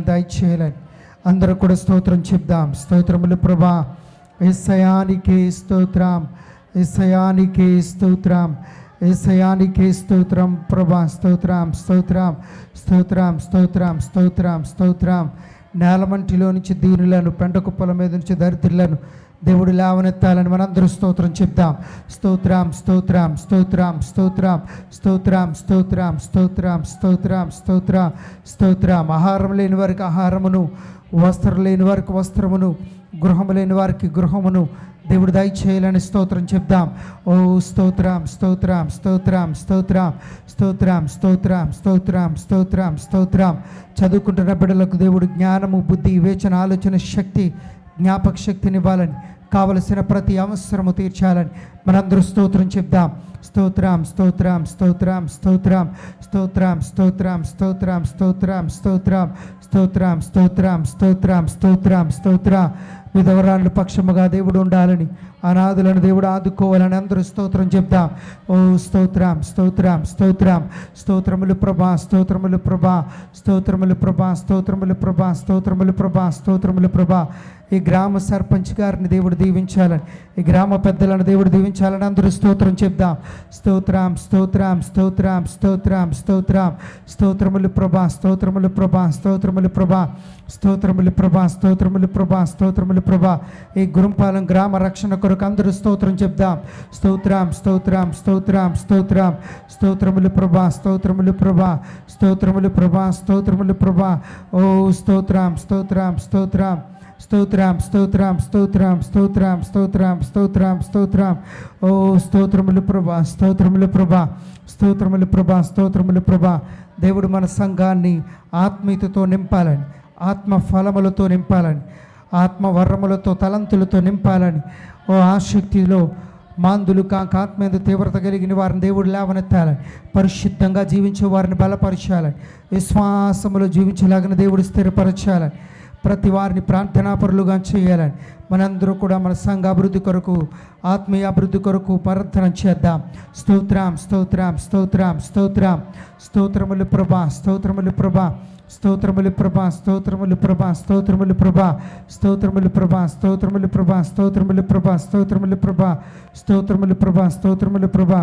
దయచేయాలని. అందరూ కూడా స్తోత్రం చెప్దాం. స్తోత్రములు ప్రభా. ఎస్సయానికే స్తోత్రం. ఎస్సయానికే స్తోత్రం. ఎస్సయానికి స్తోత్రం ప్రభా. స్తోత్రం స్తోత్రం స్తోత్రం స్తోత్రం స్తోత్రం స్తోత్రం. నేలమంటిలో నుంచి దీనులను పెంట కుప్పల మీద నుంచి దరిద్రులను దేవుడు లేవనెత్తాలని మనందరూ స్తోత్రం చెప్దాం స్తోత్రం స్తోత్రం స్తోత్రం స్తోత్రం స్తోత్రం స్తోత్రం స్తోత్రం స్తోత్రం స్తోత్రం స్తోత్రం ఆహారం లేని వారికి ఆహారమును వస్త్రం లేని వారికి వస్త్రమును గృహము లేని వారికి గృహమును దేవుడు దయచేయాలని స్తోత్రం చెప్దాం ఓ స్తోత్రం స్తోత్రం స్తోత్రం స్తోత్రం స్తోత్రం స్తోత్రం స్తోత్రం స్తోత్రం స్తోత్రం చదువుకుంటున్న బిడ్డలకు దేవుడు జ్ఞానము బుద్ధి వివేచన ఆలోచన శక్తి జ్ఞాపక శక్తినివ్వాలని కావలసిన ప్రతి అవసరము తీర్చాలని మనందరూ స్తోత్రం చెప్దాం స్తోత్రం స్తోత్రం స్తోత్రం స్తోత్రం స్తోత్రం స్తోత్రం స్తోత్రం స్తోత్రం స్తోత్రం స్తోత్రం స్తోత్రం స్తోత్రం స్తోత్రం స్తోత్రం విధవరాలు పక్షముగా దేవుడు ఉండాలని అనాథులను దేవుడు ఆదుకోవాలని అందరూ స్తోత్రం చెప్దాం ఓ స్తోత్రం స్తోత్రం స్తోత్రం స్తోత్రములు ప్రభా స్తోత్రములు ప్రభా స్తోత్రములు ప్రభా స్తోత్రములు ప్రభా స్తోత్రములు ప్రభా స్తోత్రములు ప్రభా ఈ గ్రామ సర్పంచ్ గారిని దేవుడు దీవించాలని ఈ గ్రామ పెద్దలను దేవుడు దీవించాలని అందరూ స్తోత్రం చెప్దాం. స్తోత్రం స్తోత్రం స్తోత్రం స్తోత్రం స్తోత్రం. స్తోత్రములు ప్రభా స్తోత్రములు ప్రభా స్తోత్రములు ప్రభా స్తోత్రములు ప్రభా స్తోత్రములు ప్రభా స్తోత్రములు ప్రభా. ఈ గురుంపాలెం గ్రామ రక్షణ కొరకు అందరూ స్తోత్రం చెప్దాం. స్తోత్రం స్తోత్రం స్తోత్రం స్తోత్రం. స్తోత్రములు ప్రభా స్తోత్రములు ప్రభా స్తోత్రములు ప్రభా స్తోత్రములు ప్రభా. ఓ స్తోత్రం స్తోత్రం స్తోత్రం. స్తోత్రం స్తోత్రం స్తోత్రం స్తోత్రం స్తోత్రం స్తోత్రం స్తోత్రం. ఓ స్తోత్రములు ప్రభా స్తోత్రములు ప్రభా స్తోత్రములు ప్రభా స్తోత్రములు ప్రభా. దేవుడు మన సంఘాన్ని ఆత్మీయతతో నింపాలని ఆత్మ ఫలములతో నింపాలని ఆత్మ వర్రములతో తలంతులతో నింపాలని. ఓ ఆసక్తిలో మాందులు కాక ఆత్మీయ తీవ్రత కలిగిన వారిని దేవుడు లేవనెత్తాలని పరిశుద్ధంగా జీవించే వారిని బలపరచాలని విశ్వాసములో జీవించేలాగిన దేవుడు స్థిరపరచాలని. ప్రతి వారిని ప్రార్థనాపరులుగా చేయాలని మనందరూ కూడా మన సంఘ అభివృద్ధి కొరకు ఆత్మీయ అభివృద్ధి కొరకు ప్రార్థన చేద్దాం స్తోత్రం స్తోత్రం స్తోత్రం స్తోత్రం స్తోత్రములు ప్రభా స్తోత్రములు ప్రభా స్తోత్రములు ప్రభా స్తోత్రములు ప్రభా స్తోత్రములు ప్రభా స్తోత్రములు ప్రభా స్తోత్రములు ప్రభా స్తోత్రములు ప్రభా స్తోత్రములు ప్రభా స్తోత్రములు ప్రభా స్తోత్రములు ప్రభా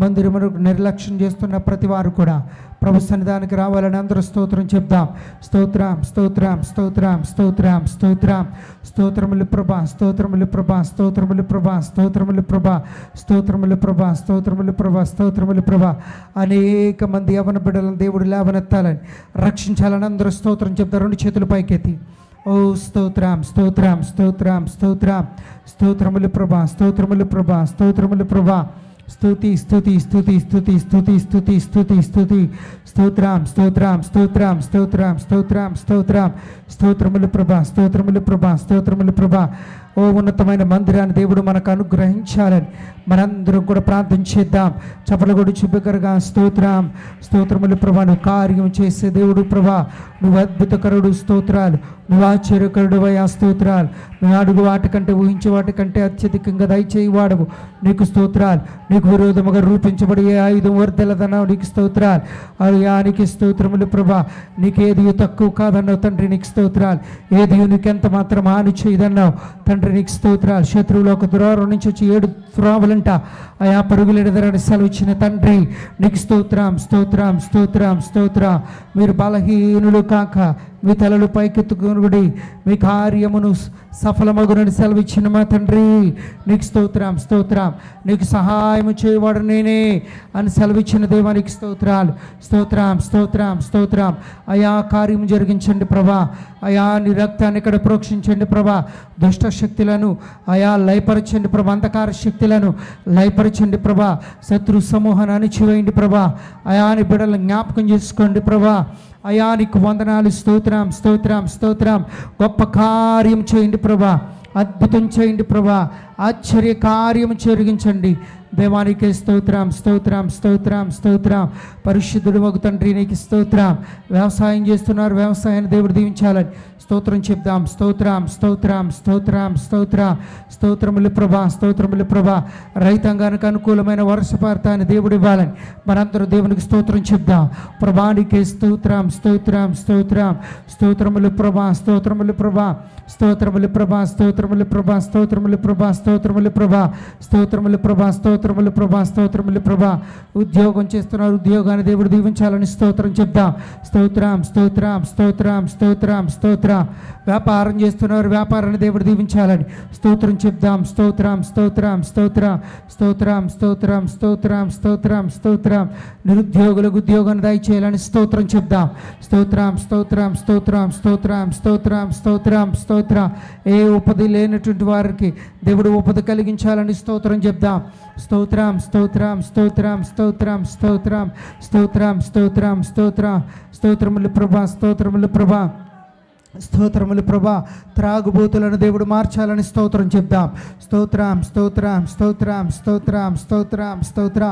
మందిరమును నిర్లక్ష్యం చేస్తున్న ప్రతి వారు కూడా ప్రభు సన్నిధానికి రావాలని అందరూ స్తోత్రం చెప్దాం. స్తోత్రం స్తోత్రం స్తోత్రం స్తోత్రం స్తోత్రం. స్తోత్రములు ప్రభా స్తోత్రములు ప్రభా స్తోత్రములు ప్రభా స్తోత్రములు ప్రభా స్తోత్రములు ప్రభా స్తోత్రములు ప్రభా స్తోత్రములు ప్రభా. అనేక మంది యవన బిడ్డలను దేవుడు లేవనెత్తాలని రక్షించాలని అందరూ స్తోత్రం చెప్తారు రెండు చేతులు పైకెత్తి. ఓ స్తోత్రం స్తోత్రం స్తోత్రం స్తోత్రం. స్తోత్రములు ప్రభా స్తోత్రములు ప్రభా స్తోత్రములు ప్రభా. స్థుతి స్థుతి స్థుతి స్థుతి స్థుతి స్థుతి స్థుతి స్థుతి స్తోత్రం స్తోత్రం స్తోత్రం స్తోత్రం స్తోత్రం స్తోత్రం స్తోత్రములు ప్రభా స్తోత్రములు ప్రభా స్తోత్రములు ప్రభా ఓ ఉన్నతమైన మందిరాన్ని దేవుడు మనకు అనుగ్రహించాలని మనందరం కూడా ప్రార్థన చేద్దాం. చపలగొడు చుబ్బకరగా స్తోత్రం. స్తోత్రములు ప్రభా నువ్వు కార్యం చేసే దేవుడు ప్రభా. నువ్వు అద్భుతకరుడు స్తోత్రాలు. నువ్వు ఆశ్చర్యకరుడు ఆ స్తోత్రాలు. నువ్వు అడుగు వాటికంటే ఊహించే వాటికంటే అత్యధికంగా దయచేయి వాడవు నీకు స్తోత్రాలు. నీకు విరోధముగా రూపించబడి ఏ ఆయుధం వర్దలదన్నావు నీకు స్తోత్రాలు. అయ్యా స్తోత్రములు ప్రభా. నీకేది తక్కువ కాదన్నావు తండ్రి నీకు స్తోత్రాలు. ఏది నీకెంత మాత్రం హాని చేయదన్నావు. తండ్రి నీకు స్తోత్రాలు. శత్రువులు ఒక దురారం నుంచి వచ్చి ఏడు త్రోవలంట ఆయా పరుగులు ఎడదరని సెలవిచ్చిన తండ్రి నీకు స్తోత్రం స్తోత్రం స్తోత్రం స్తోత్రం. మీరు బలహీనులు కాక మీ తలలు పైకెత్తుకునుడి. మీ కార్యమును సఫలమగునని సెలవిచ్చిన మా తండ్రి. నీకు స్తోత్రం స్తోత్రం. నీకు సహాయం చేయవాడు నేనే అని సెలవిచ్చిన దేవానికి స్తోత్రాలు. స్తోత్రం స్తోత్రం స్తోత్రం. అయా కార్యం జరిగించండి ప్రభా. అయా నీ రక్తాన్ని ఇక్కడ ప్రోక్షించండి ప్రభా. దుష్ట శక్తులను అయా లయపరచండి ప్రభా. అంధకార శక్తులను లయపరచండి ప్రభా. శత్రు సమూహాన్ని అణిచివేయండి ప్రభా. అయా నీ బిడ్డలను జ్ఞాపకం చేసుకోండి ప్రభా. అయా నీకు వందనాలు స్తోత్రం స్తోత్రం స్తోత్రం. గొప్ప కార్యం చేయండి ప్రభా. అద్భుతం చేయండి ప్రభా. ఆశ్చర్య కార్యం జరిగించండి. దేవానికి స్తోత్రం స్తోత్రం స్తోత్రం స్తోత్రం. పరిశుద్ధుడు ఒక తండ్రి నీకు స్తోత్రం. వ్యవసాయం చేస్తున్నారు వ్యవసాయాన్ని దేవుడు దీవించాలని స్తోత్రం చెప్దాం. స్తోత్రం స్తోత్రం స్తోత్రం స్తోత్రం. స్తోత్రములు ప్రభా స్తోత్రములు ప్రభా. రైతాంగానికి అనుకూలమైన వర్షపార్థాన్ని దేవుడు ఇవ్వాలని మనందరూ దేవునికి స్తోత్రం చెప్దాం. ప్రభానికి స్తోత్రం స్తోత్రం స్తోత్రం. స్తోత్రములు ప్రభా స్తోత్రములు ప్రభా. స్తోత్రములు ప్రభా స్తోత్రములు ప్రభా స్తోత్రములు ప్రభా స్తోత్రములు ప్రభా. స్తోత్రములు ప్రభా స్తోత్రములు ప్రభా స్తోత్రములు ప్రభా ఉద్యోగం చేస్తున్నారు ఉద్యోగాన్ని దేవుడు దీవించాలని స్తోత్రం చెప్దాం స్తోత్రం స్తోత్రం స్తోత్రం స్తోత్రం స్తోత్ర వ్యాపారం చేస్తున్నారు వ్యాపారాన్ని దేవుడు దీవించాలని స్తోత్రం చెప్దాం స్తోత్రం స్తోత్రం స్తోత్ర స్తోత్రం స్తోత్రం స్తోత్రం స్తోత్రం స్తోత్రం నిరుద్యోగులకు ఉద్యోగాన్ని దయచేయాలని స్తోత్రం చెప్దాం స్తోత్రం స్తోత్రం స్తోత్రం స్తోత్రం స్తోత్రం స్తోత్రం స్తోత్ర ఏ ఉపది లేనటువంటి వారికి దేవుడు ఉపధి కలిగించాలని స్తోత్రం చెప్దాం స్తోత్రం స్తోత్రం స్తోత్రం స్తోత్రం స్తోత్రం స్తోత్రం స్తోత్రం స్తోత్రం. స్తోత్రములు ప్రభా స్తోత్రములు ప్రభా. స్తోత్రములు ప్రభా త్రాగుబోతులను దేవుడు మార్చాలని స్తోత్రం చెప్దాం స్తోత్రం స్తోత్రం స్తోత్రం స్తోత్రం స్తోత్రం స్తోత్ర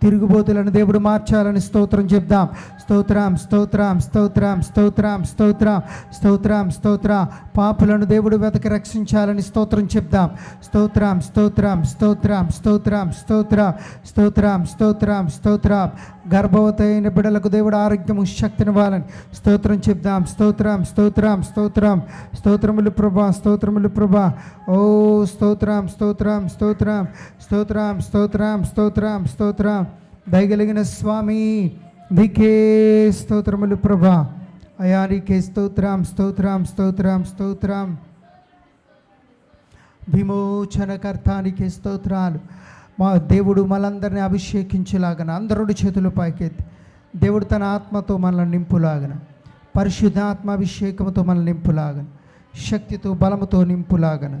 తిరుగుబోతులను దేవుడు మార్చాలని స్తోత్రం చెప్దాం స్తోత్రం స్తోత్రం స్తోత్రం స్తోత్రం స్తోత్రం స్తోత్రం స్తోత్ర పాపులను దేవుడు వెతకి రక్షించాలని స్తోత్రం చెప్దాం స్తోత్రం స్తోత్రం స్తోత్రం స్తోత్రం స్తోత్రం స్తోత్రం స్తోత్రం స్తోత్రం గర్భవతి అయిన బిడ్డలకు దేవుడు ఆరోగ్యము శక్తినివ్వాలని స్తోత్రం చెప్దాం. స్తోత్రం స్తోత్రం స్తోత్రం. స్తోత్రములు ప్రభా స్తోత్రములు ప్రభా. ఓ స్తోత్రం స్తోత్రం స్తోత్రం. స్తోత్రం స్తోత్రం స్తోత్రం స్తోత్రం. దయగలిగిన స్వామి దికే స్తోత్రములు ప్రభా. అయానికే స్తోత్రం స్తోత్రం స్తోత్రం స్తోత్రం. విమోచనకర్తానికి స్తోత్రాలు. మా దేవుడు మనందరినీ అభిషేకించేలాగన అందరుడి చేతులు పైకెత్తి దేవుడు తన ఆత్మతో మనల్ని నింపులాగన పరిశుద్ధాత్మ అభిషేకంతో మనల్ని నింపులాగన శక్తితో బలముతో నింపులాగన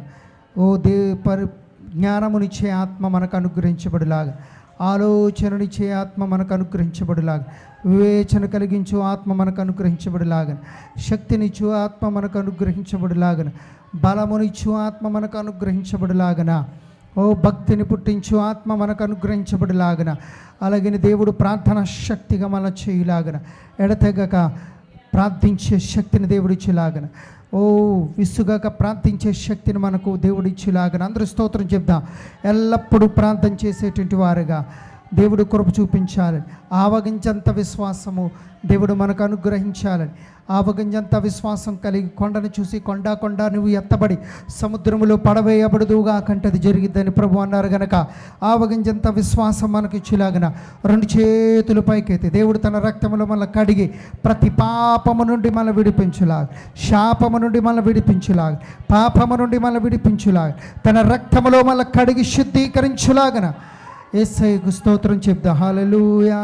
ఓ దే పరి జ్ఞానమునిచ్చే ఆత్మ మనకు అనుగ్రహించబడిలాగా ఆలోచననిచ్చే ఆత్మ మనకు అనుగ్రహించబడిలాగా వివేచన కలిగించు ఆత్మ మనకు అనుగ్రహించబడిలాగన శక్తినిచ్చు ఆత్మ మనకు అనుగ్రహించబడిలాగన బలమునిచ్చు ఆత్మ మనకు అనుగ్రహించబడిలాగన. ఓ భక్తిని పుట్టించు ఆత్మ మనకు అనుగ్రహించబడిలాగన. అలాగే దేవుడు ప్రార్థన శక్తిగా మన చేయులాగన. ఎడతెగక ప్రార్థించే శక్తిని దేవుడిచ్చేలాగన ఓ విసుగాక ప్రార్థించే శక్తిని మనకు దేవుడిచ్చేలాగన అందరూ స్తోత్రం చెప్దాం. ఎల్లప్పుడూ ప్రార్థన చేసేటువంటి వారుగా. దేవుడు కృప చూపించాలని. ఆవగించంత విశ్వాసము దేవుడు మనకు అనుగ్రహించాలని. ఆవగింజంత విశ్వాసం కలిగి కొండను చూసి కొండ కొండ నువ్వు ఎత్తబడి సముద్రములో పడవేయబడుదుగా కంటది జరిగిద్దని ప్రభు అన్నారు గనక. ఆవగింజంత విశ్వాసం మనకి ఇచ్చేలాగిన రెండు చేతులు పైకైతే దేవుడు తన రక్తములో మన కడిగి ప్రతి పాపము నుండి మన విడిపించులాగా. శాపము నుండి మన విడిపించులాగా. పాపము నుండి మన విడిపించులాగా. తన రక్తములో మన కడిగి శుద్ధీకరించులాగన ఏసైకు స్తోత్రం చెప్దా హాలూయా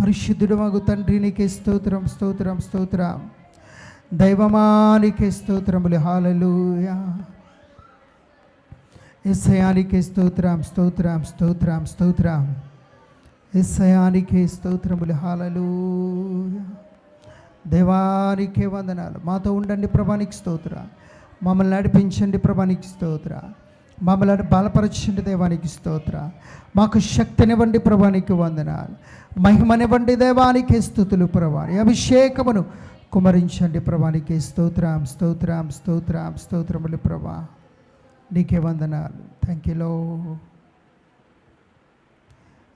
పరిశుద్ధుడు మగు తండ్రి నీకే స్తోత్రం స్తోత్రం స్తోత్రం. దైవమానికే స్తోత్రములు. హాలూయా ఎస్సయానికే స్తోత్రం స్తోత్రం స్తోత్రం స్తోత్రం. ఎస్సయానికే స్తోత్రములు. హాలూయా దేవానికే వందనాలు. మాతో ఉండండి ప్రభానికి స్తోత్రం. మమ్మల్ని నడిపించండి ప్రభానికి స్తోత్ర. మమ్మల్ని బలపరచండి దేవానికి స్తోత్ర. మాకు శక్తినివ్వండి ప్రభానికి వందనాలు. మహిమనివ్వండి దేవానికి స్థుతులు ప్రభాని అభిషేకమును కుమరించండి ప్రభానికి స్తోత్రం స్తోత్రం స్తోత్రం స్తోత్రములు ప్రభా. నీకే వందనాలు. థ్యాంక్ యూ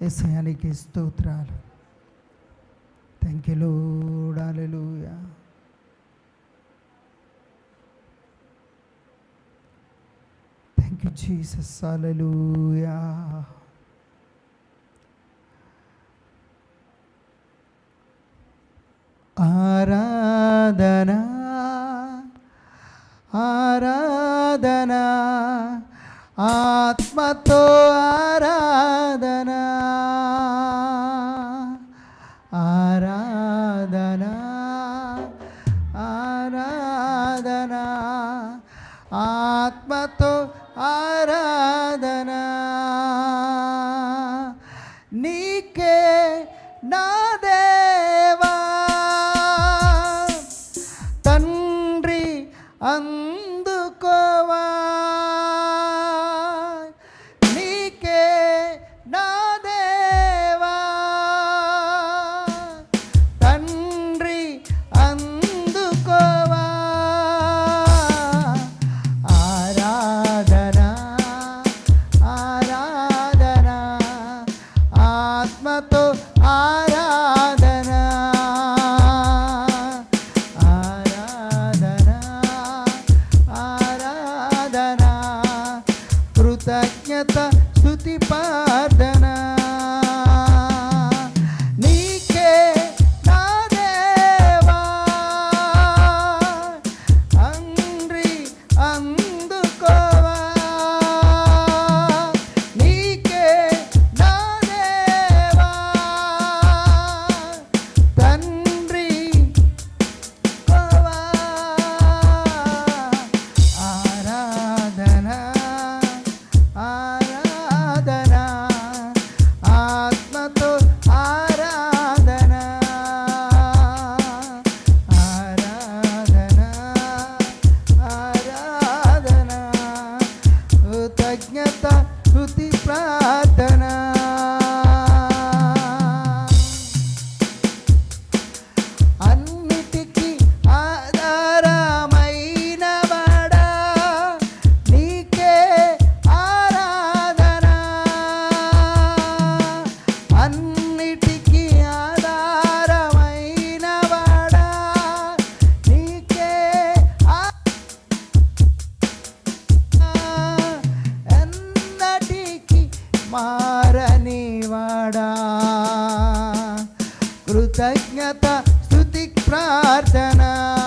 ఎస్ఐయానికి స్తోత్రాలు. Thank you Thank you, Jesus. Hallelujah. Aradana, Aradana, ആത്മത്തോ aradana. స్థుతి ప్రార్థన. ప్రార్థనా.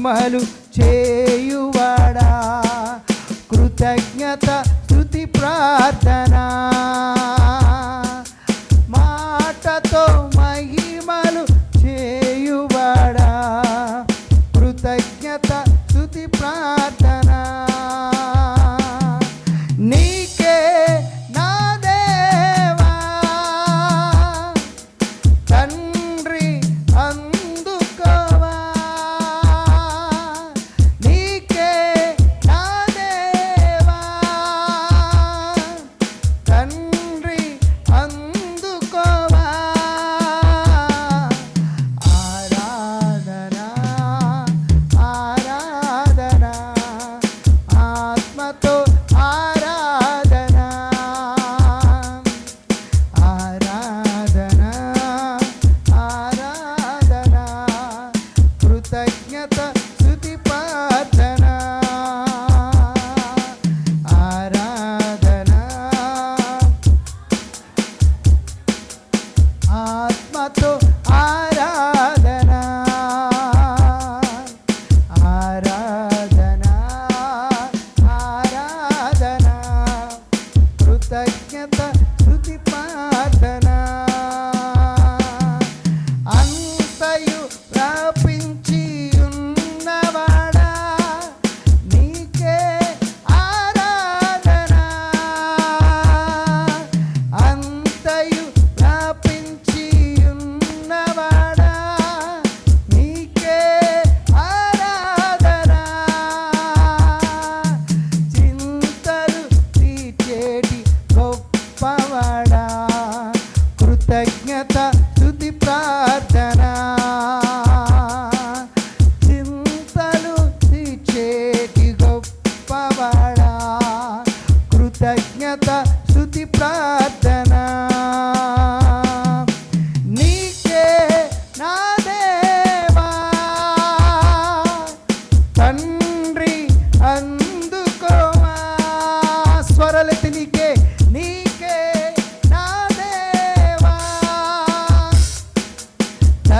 మహిమలు చేయువాడా? కృతజ్ఞత స్థుతి ప్రార్థనా.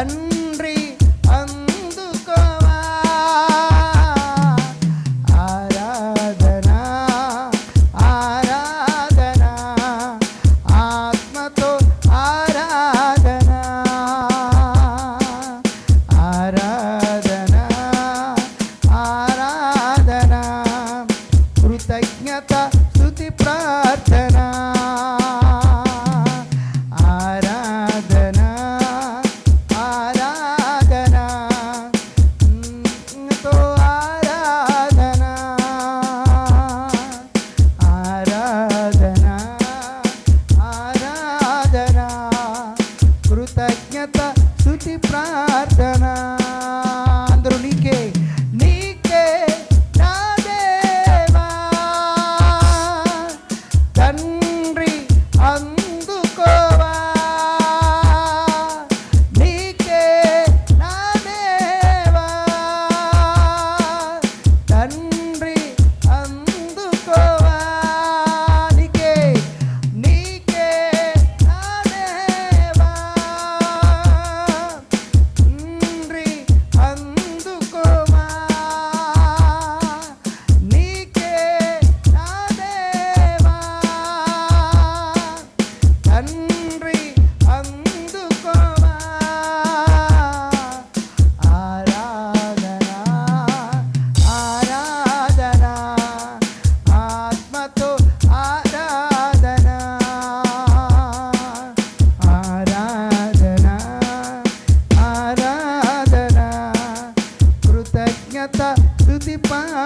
తండ్రి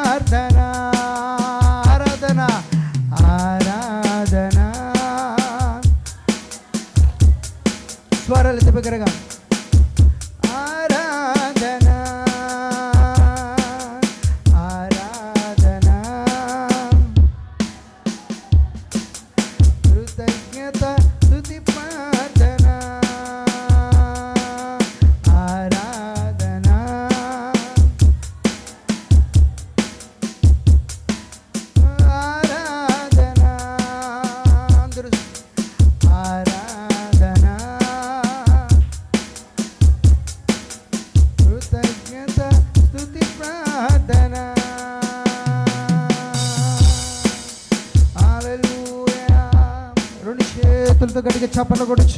ప్రార్థన ఆరాధన ఆరాధన. స్వరాలు తిప్పగరగా ছাপানো করেছ।